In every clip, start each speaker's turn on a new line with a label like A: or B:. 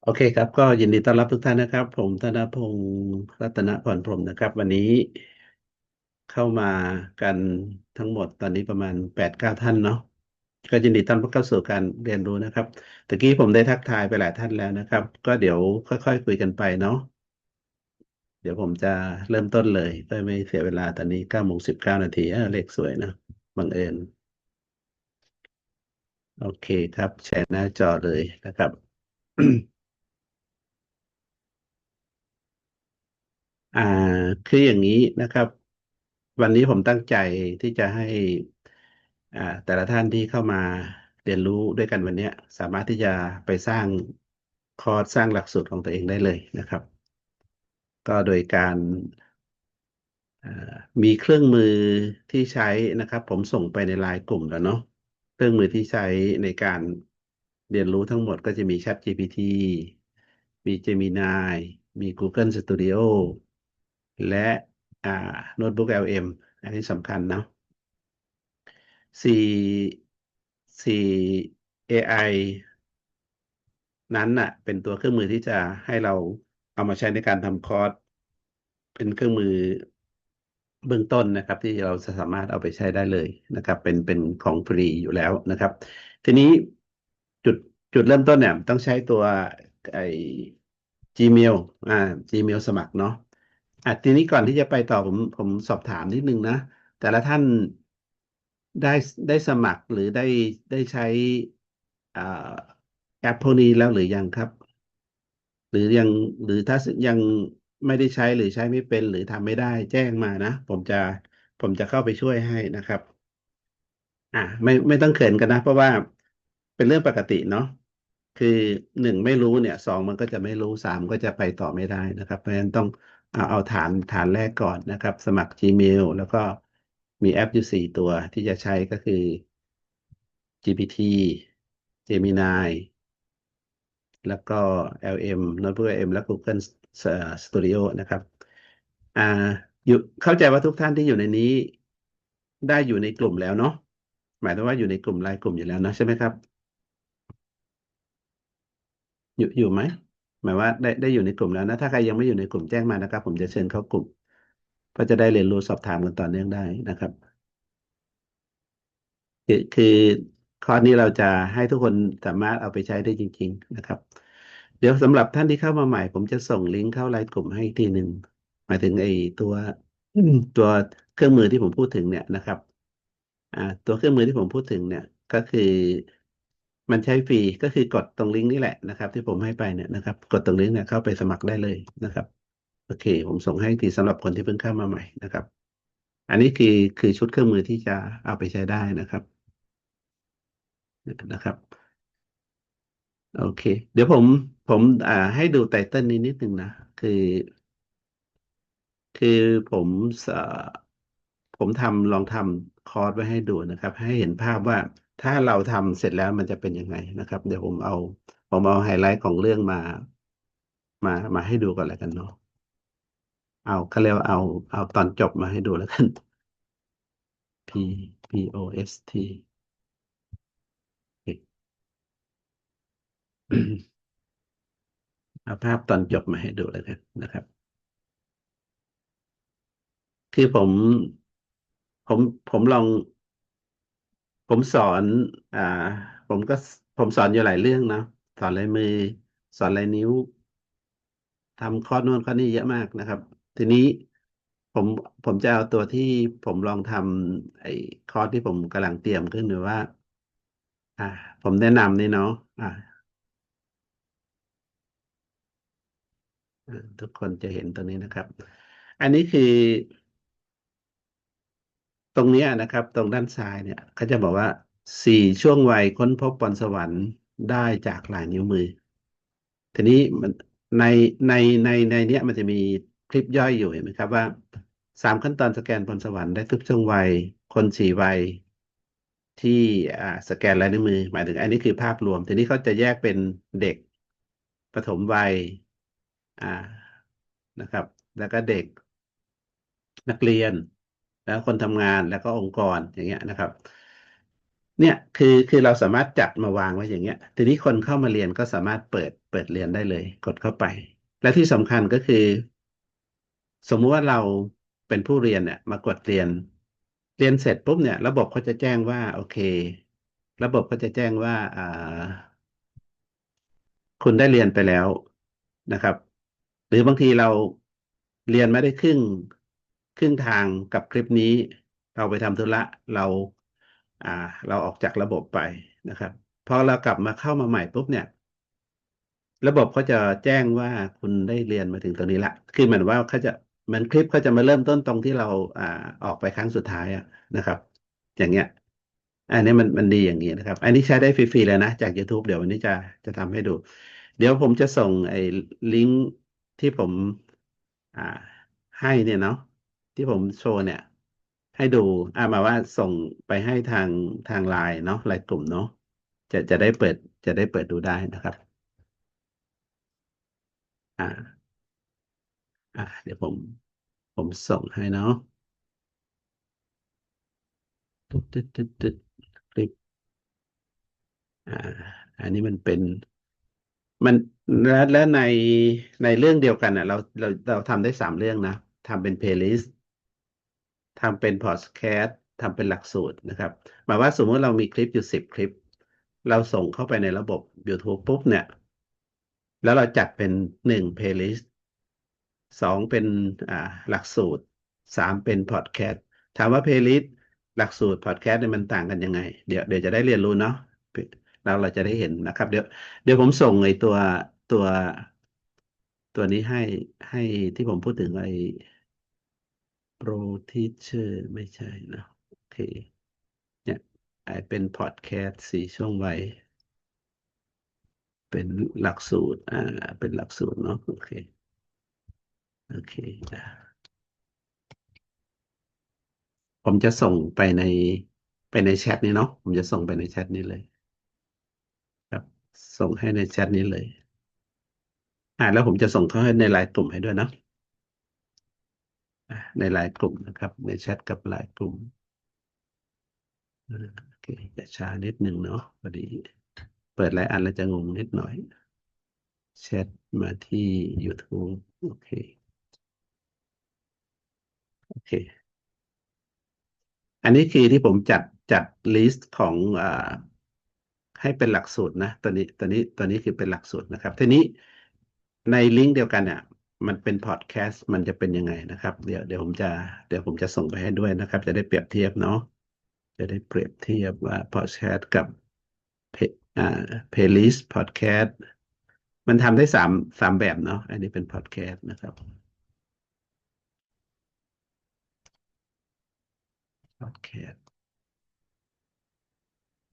A: โอเคครับ ก็ยินดีต้อนรับทุกท่านนะครับ ผมธนพงศ์รัตนพรพรมนะครับ วันนี้เข้ามากันทั้งหมดตอนนี้ประมาณแปดเก้าท่านเนาะก็ยินดีต้อนรับเข้าสู่การเรียนรู้นะครับตะกี้ผมได้ทักทายไปหลายท่านแล้วนะครับ ก็เดี๋ยวค่อยๆคุยกันไปเนาะเดี๋ยวผมจะเริ่มต้นเลยเพื่อไม่เสียเวลาตอนนี้เก้าโมงสิบเก้านาทีเออเลขสวยนะบังเอิญโอเคครับ แชร์หน้าจอเลยนะครับ อ่า คืออย่างนี้นะครับ วันนี้ผมตั้งใจที่จะให้ อ่า แต่ละท่านที่เข้ามาเรียนรู้ด้วยกันวันนี้สามารถที่จะไปสร้างคอร์สสร้างหลักสูตรของตัวเองได้เลยนะครับ ก็โดยการอ่ามีเครื่องมือที่ใช้นะครับ ผมส่งไปในไลน์กลุ่มแล้วเนาะเครื่องมือที่ใช้ในการเรียนรู้ทั้งหมดก็จะมี ChatGPT มี Gemini มี Google Studio และโน้ตบุ๊ก LM อันนี้สำคัญนะสี่สี่ AI นั้นน่ะ เป็นตัวเครื่องมือที่จะให้เราเอามาใช้ในการทำคอร์สเป็นเครื่องมือเบื้องต้นนะครับ ที่เราจะสามารถเอาไปใช้ได้เลยนะครับ เป็นเป็นของฟรีอยู่แล้วนะครับ ทีนี้จุดจุดเริ่มต้นเนี่ย ต้องใช้ตัวไอ้ Gmail อ่า Gmail สมัครเนาะ อะทีนี้ก่อนที่จะไปต่อผมผมสอบถามนิดนึงนะ แต่ละท่านได้ได้สมัครหรือได้ได้ใช้อ่าแอปพวกนี้แล้วหรือยังครับ หรือยังหรือถ้ายังไม่ได้ใช้หรือใช้ไม่เป็นหรือทำไม่ได้แจ้งมานะ ผมจะผมจะเข้าไปช่วยให้นะครับ อ่าไม่ไม่ต้องเขินกันนะ เพราะว่าเป็นเรื่องปกติเนาะคือหนึ่งไม่รู้เนี่ยสองมันก็จะไม่รู้สามก็จะไปต่อไม่ได้นะครับ เพราะฉะนั้นต้อง เอาเอาฐานฐานแรกก่อนนะครับ สมัคร Gmail แล้วก็มีแอปอยู่สี่ตัวที่จะใช้ก็คือ GPT Gemini แล้วก็ LM Notebook LM และ Google Studio นะครับอ่าอยู่เข้าใจว่าทุกท่านที่อยู่ในนี้ได้อยู่ในกลุ่มแล้วเนาะหมายถึงว่าอยู่ในกลุ่มไลน์กลุ่มอยู่แล้วนะใช่ไหมครับ อยู่อยู่ไหม หมายว่าได้ได้อยู่ในกลุ่มแล้วนะ ถ้าใครยังไม่อยู่ในกลุ่มแจ้งมานะครับ ผมจะเชิญเข้ากลุ่ม ก็จะได้เรียนรู้สอบถามกันต่อเนื่องได้นะครับคือคือคอร์สนี้เราจะให้ทุกคนสามารถเอาไปใช้ได้จริง ๆ นะครับ เดี๋ยวสำหรับท่านที่เข้ามาใหม่ ผมจะส่งลิงก์เข้าไลน์กลุ่มให้อีกทีหนึ่งหมายถึงไอ้ตัวตัวเครื่องมือที่ผมพูดถึงเนี่ยนะครับ อ่า ตัวเครื่องมือที่ผมพูดถึงเนี่ย ก็คือ มันใช้ฟรีก็คือกดตรงลิงก์นี่แหละนะครับ ที่ผมให้ไปเนี่ยนะครับ กดตรงลิงก์เนี่ยเข้าไปสมัครได้เลยนะครับ โอเค ผมส่งให้ทีสำหรับคนที่เพิ่งเข้ามาใหม่นะครับ อันนี้คือคือชุดเครื่องมือที่จะเอาไปใช้ได้นะครับนะครับ โอเค เดี๋ยวผมผมอ่าให้ดูไตเติ้ลนี้นิดหนึ่งนะ คือ คือผมอผมทำลองทำคอร์สไว้ให้ดูนะครับ ให้เห็นภาพว่า ถ้าเราทำเสร็จแล้วมันจะเป็นยังไงนะครับ เดี๋ยวผมเอาผมเอาไฮไลท์ของเรื่องมา มามาให้ดูก่อนแล้วกันเนาะเอาเขาเรียกว่าเอาเอาตอนจบมาให้ดูแล้วกัน P P O S T เอาภาพตอนจบมาให้ดูแล้วกันนะครับ คือผมผมผมลอง ผมสอนอ่าผมก็ผมสอนอยู่หลายเรื่องนะสอนลายมือ สอนลายนิ้วทำข้อนู้นข้อนี้เยอะมากนะครับ ทีนี้ผมผมจะเอาตัวที่ผมลองทำไอ้คอร์สที่ผมกำลังเตรียมขึ้นหรือว่า อ่า ผมแนะนำนี่เนาะอ่าทุกคนจะเห็นตรงนี้นะครับ อันนี้คือ รงนี้นะครับ ตรงด้านซ้ายเนี่ยเขาจะบอกว่าสี่ช่วงวัยค้นพบพรสวรรค์ได้จากลายนิ้วมือ ทีนี้มันในในในในเนี้ยมันจะมีคลิปย่อยอยู่เห็นไหมครับว่าสามขั้นตอนสแกนพรสวรรค์ได้ทุกช่วงวัยคนสี่วัยที่อ่าสแกนลายนิ้วมือ หมายถึงอันนี้คือภาพรวม ทีนี้เขาจะแยกเป็นเด็กปฐมวัยอ่านะครับ แล้วก็เด็กนักเรียน แล้วคนทำงานแล้วก็องค์กรอย่างเงี้ยนะครับ เนี่ยคือคือเราสามารถจัดมาวางไว้อย่างเงี้ย ทีนี้คนเข้ามาเรียนก็สามารถเปิดเปิดเรียนได้เลย กดเข้าไป และที่สำคัญก็คือ สมมุติว่าเราเป็นผู้เรียนเนี่ย มากดเรียน เรียนเสร็จปุ๊บเนี่ย ระบบเขาจะแจ้งว่า โอเค ระบบก็จะแจ้งว่าอ่าคุณได้เรียนไปแล้วนะครับ หรือบางทีเราเรียนไม่ได้ครึ่ง ครึ่งทางกับคลิปนี้ เราไปทำธุระเราอ่าเราออกจากระบบไปนะครับพอเรากลับมาเข้ามาใหม่ปุ๊บเนี่ย ระบบเขาจะแจ้งว่าคุณได้เรียนมาถึงตรงนี้ละคือเหมือนว่าเขาจะเหมือนคลิปเขาจะมาเริ่มต้นตรงที่เราอ่าออกไปครั้งสุดท้ายอะนะครับ อย่างเงี้ย อันนี้มันมันดีอย่างนี้นะครับ อันนี้ใช้ได้ฟรีๆเลยนะจาก YouTube เดี๋ยววันนี้จะจะทำให้ดู เดี๋ยวผมจะส่งไอ้ลิงก์ที่ผมอ่าให้เนี่ยเนาะ ที่ผมโชว์เนี่ย ให้ดูอ่ามาว่าส่งไปให้ทางทางไลน์เนาะไลน์กลุ่มเนาะจะจะได้เปิดจะได้เปิดดูได้นะครับ อ่า อ่า เดี๋ยวผม ผมส่งให้เนาะตึ๊ดตึ๊ดตึ๊ดตึ๊ดคลิปอ่า อันนี้มันเป็นมันและและในในเรื่องเดียวกันอะ เราเราเราทำได้สามเรื่องนะทำเป็นเพลย์ลิสต์ ทำเป็นพอดแคสต์ทำเป็นหลักสูตรนะครับหมายว่าสมมติเรามีคลิปอยู่สิบคลิป เราส่งเข้าไปในระบบ YouTube ปุ๊บเนี่ย แล้วเราจัดเป็นหนึ่งเพลย์ลิสต์สองเป็นอ่าหลักสูตรสามเป็นพอดแคสต์ถามว่าเพลย์ลิสต์หลักสูตรพอดแคสต์เนี่ยมันต่างกันยังไง เดี๋ยวเดี๋ยวจะได้เรียนรู้เนาะเราเราจะได้เห็นนะครับ เดี๋ยวเดี๋ยวผมส่งไอ้ตัวตัวตัวนี้ให้ให้ที่ผมพูดถึงไอ้ Pro Teacher ไม่ใช่นะ โอเค เนี่ยไอเป็นพอดแคสต์สี่ช่วงวัยเป็นหลักสูตร อ่า เป็นหลักสูตรเนาะ โอเค โอเคผมจะส่งไปในไปในแชทนี้เนาะ ผมจะส่งไปในแชทนี้เลย ครับ ส่งให้ในแชทนี้เลย อ่าแล้วผมจะส่งเข้าให้ในไลน์กลุ่มให้ด้วยเนาะ ในไลน์กลุ่มนะครับ ในแชทกับไลน์กลุ่มโอเคจะช้านิดหนึ่งเนาะพอดี เปิดหลายอันแล้วจะงงนิดหน่อย แชทมาที่ YouTube โอเค โอเค อันนี้คือที่ผมจัดจัดลิสต์ของอ่าให้เป็นหลักสูตรนะตัวนี้ตัวนี้ตัวนี้คือเป็นหลักสูตรนะครับ ทีนี้ในลิงก์เดียวกันเนี่ย มันเป็นพอดแคสต์มันจะเป็นยังไงนะครับ เดี๋ยวเดี๋ยวผมจะเดี๋ยวผมจะส่งไปให้ด้วยนะครับ จะได้เปรียบเทียบเนาะจะได้เปรียบเทียบว่าพอดแคสต์กับเพอ่าเพลย์ลิสต์พอดแคสต์มันทำได้สามสามแบบเนาะอันนี้เป็นพอดแคสต์นะครับพอดแคสต์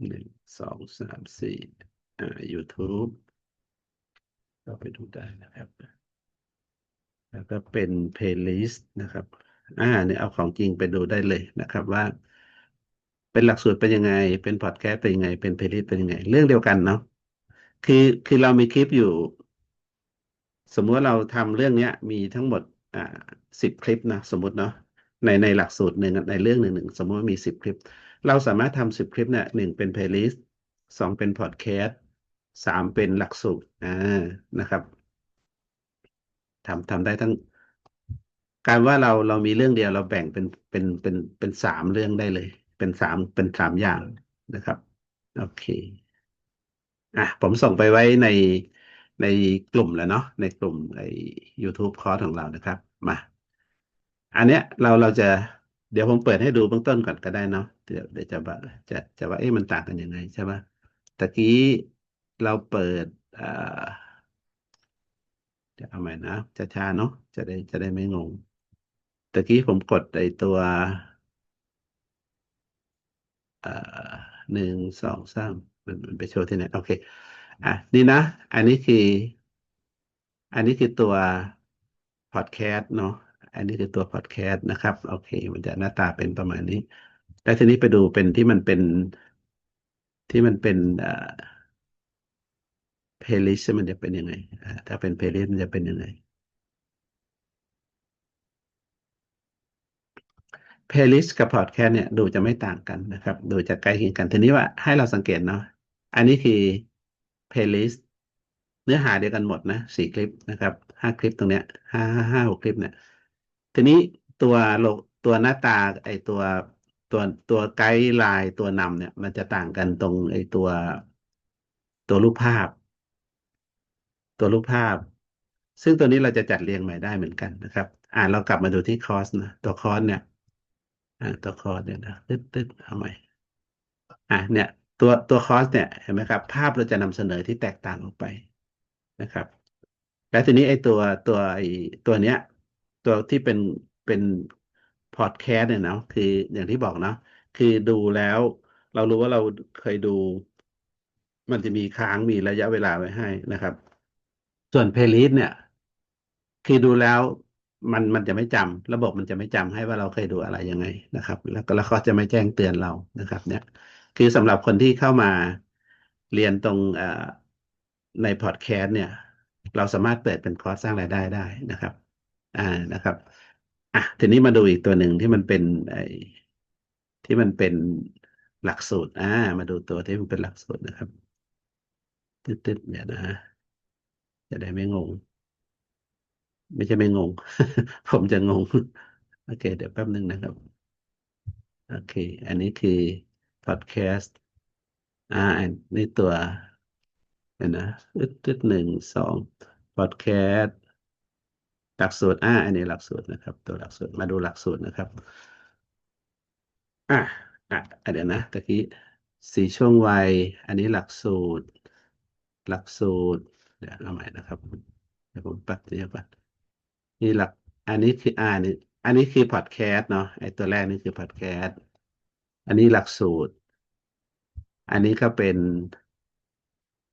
A: หนึ่งสองสามสี่อ่า YouTube ก็ไปดูได้นะครับ แล้วก็เป็นเพลย์ลิสต์นะครับ อ่าเนี่ยเอาของจริงไปดูได้เลยนะครับว่า เป็นหลักสูตรเป็นยังไง เป็นพอดแคสต์เป็นยังไง เป็นเพลย์ลิสต์เป็นยังไง เรื่องเดียวกันเนาะคือคือเรามีคลิปอยู่ สมมติว่าเราทำเรื่องเนี้ย มีทั้งหมดอ่าสิบคลิปนะสมมติเนาะในในหลักสูตรหนึ่งในเรื่องหนึ่งหนึ่งสมมติว่ามีสิบคลิป เราสามารถทำสิบคลิปเนี่ยหนึ่งเป็นเพลย์ลิสต์สองเป็นพอดแคสต์สามเป็นหลักสูตรอ่านะครับ ทำทำได้ทั้ง การว่าเราเรามีเรื่องเดียวเราแบ่งเป็นเป็นเป็นเป็นสามเรื่องได้เลย เป็นสามเป็นสามอย่างนะครับโอเคอะผมส่งไปไว้ในในกลุ่มแล้วเนาะในกลุ่มไอ้ YouTube คอร์สของเรานะครับมา อันเนี้ยเราเราจะเดี๋ยวผมเปิดให้ดูเบื้องต้นก่อนก็ได้เนาะเดี๋ยวเดี๋ยวจะว่าจะจะว่าเอ๊ะมันต่างกันยังไงใช่ไหมตะกี้เราเปิดอ่า เดี๋ยวเอาใหม่นะช้าๆเนาะจะได้จะได้ไม่งงตะกี้ผมกดไอตัวอ่าหนึ่งสองสามมันมันไปโชว์ที่ไหนโอเคอะนี่นะ อันนี้คือ อันนี้คือตัวพอดแคสต์เนาะอันนี้คือตัวพอดแคสต์นะครับ โอเค มันจะหน้าตาเป็นประมาณนี้ แล้วทีนี้ไปดูเป็นที่มันเป็นที่มันเป็นอ่า เพลย์ลิสต์มันจะเป็นยังไง ถ้าเป็นเพลย์ลิสต์มันจะเป็นยังไง playlist กับ podcast เนี่ยดูจะไม่ต่างกันนะครับ ดูจะใกล้เคียงกัน ทีนี้ว่าให้เราสังเกตเนาะ อันนี้คือ playlist เนื้อหาเดียวกันหมดนะสี่คลิปนะครับห้าคลิปตรงเนี้ยห้าห้าห้าหกคลิปเนี่ย ทีนี้ตัวโลตัวหน้าตาไอตัวตัวตัวไกด์ไลน์ตัวนำเนี่ย มันจะต่างกันตรงไอตัวตัวรูปภาพ ตัวรูปภาพ ซึ่งตัวนี้เราจะจัดเรียงใหม่ได้เหมือนกันนะครับ อ่าเรากลับมาดูที่คอร์สนะตัวคอร์สเนี่ย อ่าตัวคอร์สเนี่ยนะตึ๊ดตึ๊ดเอาใหม่อะเนี่ยตัวตัวคอร์สเนี่ยเห็นไหมครับ ภาพเราจะนำเสนอที่แตกต่างออกไปนะครับ แล้วทีนี้ไอ้ตัวตัวไอ้ตัวเนี้ย ตัวที่เป็นเป็นพอดแคสต์เนี่ยเนาะคืออย่างที่บอกเนาะคือดูแล้ว เรารู้ว่าเราเคยดู มันจะมีค้างมีระยะเวลาไว้ให้นะครับ ส่วนเพลย์ลิสต์เนี่ย คือดูแล้วมันมันจะไม่จำระบบมันจะไม่จำให้ว่าเราเคยดูอะไรยังไงนะครับ แล้วก็แล้วก็จะไม่แจ้งเตือนเรานะครับ เนี่ย คือสำหรับคนที่เข้ามาเรียนตรงในพอดแคสต์เนี่ย เราสามารถเปิดเป็นคอร์สสร้างรายได้ได้นะครับ อ่านะครับอะทีนี้มาดูอีกตัวหนึ่งที่มันเป็นไอ้ที่มันเป็นหลักสูตรอ่ามาดูตัวที่มันเป็นหลักสูตรนะครับตึ๊ดๆเนี่ยนะ จะได้ไม่งง ไม่ใช่ไม่งง ผมจะงง โอเค เดี๋ยวแป๊บหนึ่งนะครับ โอเค อันนี้คือพอดแคสต์อ่าอันนี้ตัวเห็นนะตึ๊ดตึ๊ดหนึ่งสองพอดแคสต์หลักสูตรอ่าอันนี้หลักสูตรนะครับ ตัวหลักสูตรมาดูหลักสูตรนะครับ อะอะเดี๋ยวนะตะกี้สี่ช่วงวัย อันนี้หลักสูตร หลักสูตร เดี๋ยวเอาใหม่นะครับเดี๋ยวผมปัดเดี๋ยวปัดนี่หลัก อันนี้คืออ่านี่อันนี้คือพอดแคสต์เนาะไอตัวแรกนี่คือพอดแคสต์อันนี้หลักสูตร อันนี้ก็เป็น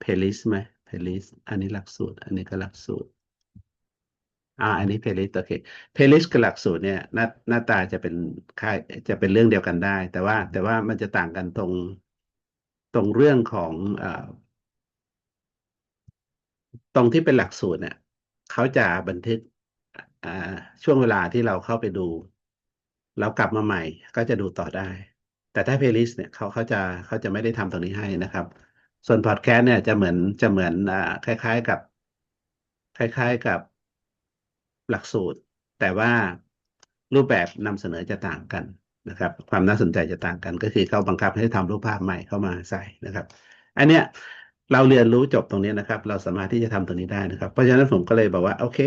A: playlist ไหม playlist อันนี้หลักสูตร อันนี้ก็หลักสูตรอ่าอันนี้ playlist โอเค playlist กับหลักสูตรเนี่ยหน้าหน้าตาจะเป็นค่ายจะเป็นเรื่องเดียวกันได้ แต่ว่าแต่ว่ามันจะต่างกันตรงตรงเรื่องของอ่า ตรงที่เป็นหลักสูตรเนี่ยเขาจะบันทึกช่วงเวลาที่เราเข้าไปดู แล้วกลับมาใหม่ก็จะดูต่อได้ แต่ถ้า playlist เนี่ยเขาเขาจะเขาจะไม่ได้ทำตรงนี้ให้นะครับ ส่วนพอดแคสต์เนี่ยจะเหมือนจะเหมือนอคล้าย ๆกับ คล้าย ๆกับหลักสูตร แต่ว่ารูปแบบนำเสนอจะต่างกันนะครับ ความน่าสนใจจะต่างกันก็คือเขาบังคับให้ทำรูปภาพใหม่เข้ามาใส่นะครับ อันเนี้ย เราเรียนรู้จบตรงนี้นะครับ เราสามารถที่จะทำตรงนี้ได้นะครับ เพราะฉะนั้นผมก็เลยบอกว่า โอเค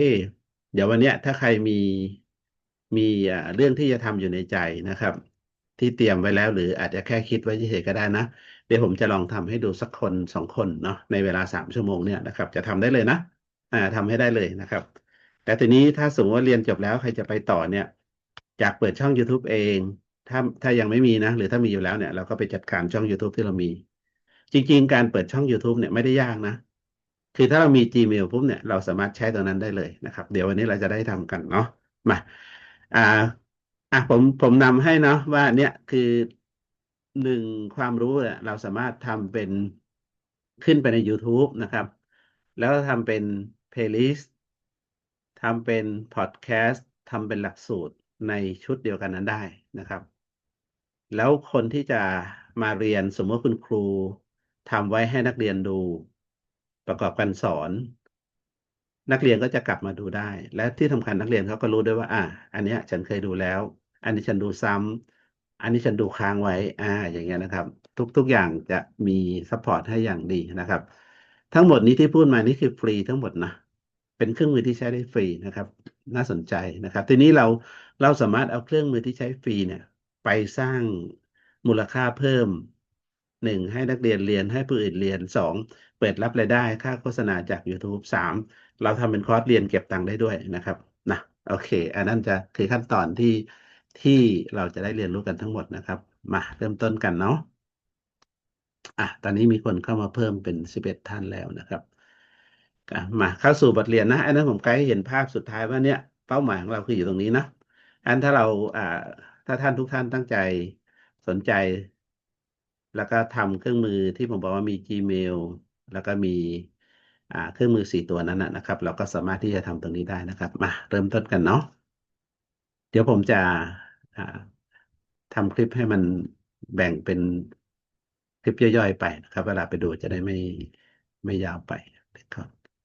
A: เดี๋ยววันเนี้ย ถ้าใครมีมีอ่าเรื่องที่จะทำอยู่ในใจนะครับ ที่เตรียมไว้แล้ว หรืออาจจะแค่คิดไว้เฉยๆก็ได้นะเดี๋ยวผมจะลองทำให้ดูสักคนสองคนเนาะในเวลาสามชั่วโมงเนี่ยนะครับ จะทำได้เลยนะอ่าทำให้ได้เลยนะครับ แต่ทีนี้ถ้าสมมติว่าเรียนจบแล้วใครจะไปต่อเนี่ยอยากเปิดช่อง YouTube เอง ถ้าถ้ายังไม่มีนะ หรือถ้ามีอยู่แล้วเนี่ย เราก็ไปจัดการช่อง YouTube ที่เรามี จริงๆ การเปิดช่อง YouTube เนี่ยไม่ได้ยากนะ คือถ้าเรามี Gmail ปุ๊บเนี่ยเราสามารถใช้ตัวนั้นได้เลยนะครับ เดี๋ยววันนี้เราจะได้ทำกันเนาะมาอ่าอะผมผมนำให้เนาะว่าเนี่ยคือหนึ่งความรู้เนี่ยเราสามารถทำเป็นขึ้นไปใน YouTube นะครับ แล้วทำเป็น playlist ทำเป็นพอดแคสต์ทำเป็นหลักสูตรในชุดเดียวกันนั้นได้นะครับ แล้วคนที่จะมาเรียนสมมติคุณครู ทำไว้ให้นักเรียนดู ประกอบการสอน นักเรียนก็จะกลับมาดูได้ และที่สำคัญนักเรียนเขาก็รู้ด้วยว่า อ่า อันนี้ฉันเคยดูแล้ว อันนี้ฉันดูซ้ำอันนี้ฉันดูค้างไว้ อ่า อย่างเงี้ยนะครับ ทุกทุกอย่างจะมีซัพพอร์ตให้อย่างดีนะครับ ทั้งหมดนี้ที่พูดมานี่คือฟรีทั้งหมดนะเป็นเครื่องมือที่ใช้ได้ฟรีนะครับ น่าสนใจนะครับ ทีนี้เราเราสามารถเอาเครื่องมือที่ใช้ฟรีเนี่ย ไปสร้างมูลค่าเพิ่ม หนึ่งให้นักเรียนเรียนให้ผู้อื่นเรียนสองเปิดรับรายได้ค่าโฆษณาจาก YouTube สามเราทำเป็นคอร์สเรียนเก็บตังค์ได้ด้วยนะครับนะโอเค อันนั้นจะคือขั้นตอนที่ที่เราจะได้เรียนรู้กันทั้งหมดนะครับ มาเริ่มต้นกันเนาะอะตอนนี้มีคนเข้ามาเพิ่มเป็นสิบเอ็ดท่านแล้วนะครับมาเข้าสู่บทเรียนนะอันนั้นผมไกด์เห็นภาพสุดท้ายว่าเนี่ยเป้าหมายของเราคืออยู่ตรงนี้นะอันถ้าเราอ่าถ้าท่านทุกท่านตั้งใจสนใจ แล้วก็ทำเครื่องมือที่ผมบอกว่ามี Gmail แล้วก็มีเครื่องมือสี่ตัวนั้นนะครับ เราก็สามารถที่จะทำตรงนี้ได้นะครับ มาเริ่มต้นกันเนาะเดี๋ยวผมจะอ่าทำคลิปให้มันแบ่งเป็นคลิปย่อยๆไปนะครับ เวลาไปดูจะได้ไม่ไม่ยาวไปนะครับ